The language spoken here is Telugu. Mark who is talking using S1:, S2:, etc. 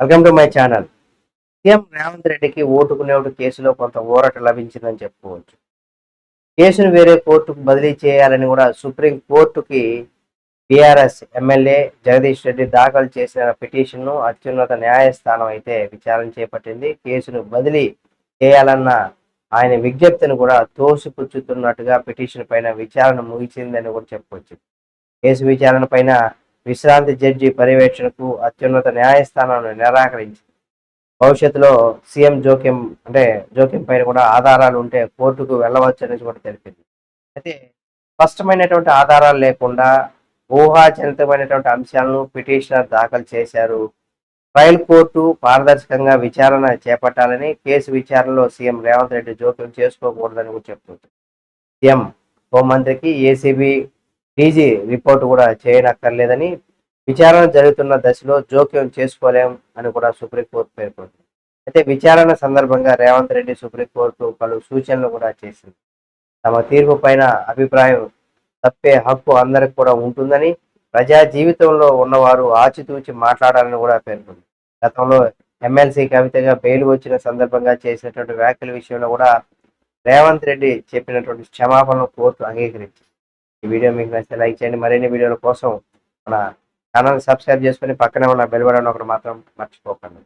S1: Welcome to my channel CM Revanth రెడ్డికి ఓటుకునేవాడు కేసులో కొంత ఊరట లభించిందని చెప్పుకోవచ్చు. కేసును వేరే కోర్టుకు బదిలీ చేయాలని కూడా సుప్రీం కోర్టుకి బీఆర్ఎస్ ఎమ్మెల్యే జగదీష్ రెడ్డి దాఖలు చేసిన పిటిషన్ను అత్యున్నత న్యాయస్థానం అయితే విచారణ చేపట్టింది. కేసును బదిలీ చేయాలన్న ఆయన విజ్ఞప్తిని కూడా తోసిపుచ్చుతున్నట్టుగా పిటిషన్ పైన విచారణ ముగిసిందని కూడా చెప్పవచ్చు కేసు విచారణ పైన విశ్రాంతి జడ్జి పర్యవేక్షణకు అత్యున్నత న్యాయస్థానాన్ని నిరాకరించింది. భవిష్యత్తులో సీఎం జోక్యం అంటే జోక్యం పైన కూడా ఆధారాలు ఉంటే కోర్టుకు వెళ్ళవచ్చని కూడా తెలిపింది. అయితే స్పష్టమైనటువంటి ఆధారాలు లేకుండా ఊహాజనితమైనటువంటి అంశాలను పిటిషనర్ దాఖలు చేశారు. ట్రయల్ కోర్టు పారదర్శకంగా విచారణ చేపట్టాలని కేసు విచారణలో సీఎం రేవంత్ రెడ్డి జోక్యం చేసుకోకూడదని కూడా చెప్తుంది. సీఎం హోంమంత్రికి ఏసీబీ డీజీ రిపోర్టు కూడా చేయనక్కర్లేదని విచారణ జరుగుతున్న దశలో జోక్యం చేసుకోలేం అని కూడా సుప్రీంకోర్టు పేర్కొంది. అయితే విచారణ సందర్భంగా రేవంత్ రెడ్డి సుప్రీంకోర్టు పలు సూచనలు కూడా చేసింది. తమ తీర్పు పైన అభిప్రాయం తప్పే హక్కు అందరికి కూడా ఉంటుందని ప్రజా జీవితంలో ఉన్నవారు ఆచితూచి మాట్లాడాలని కూడా పేర్కొంది. గతంలో ఎమ్మెల్సీ కవితగా బెయిల్ వచ్చిన సందర్భంగా చేసినటువంటి వ్యాఖ్యల విషయంలో కూడా రేవంత్ రెడ్డి చెప్పినటువంటి క్షమాపణను కోర్టు అంగీకరించింది. ఈ వీడియో మీకు నచ్చితే లైక్ చేయండి. మరిన్ని వీడియోల కోసం మన ఛానల్ సబ్స్క్రైబ్ చేసుకొని పక్కనే ఉన్న బెల్ బటన్ ఒకటి మాత్రం మర్చిపోకండి.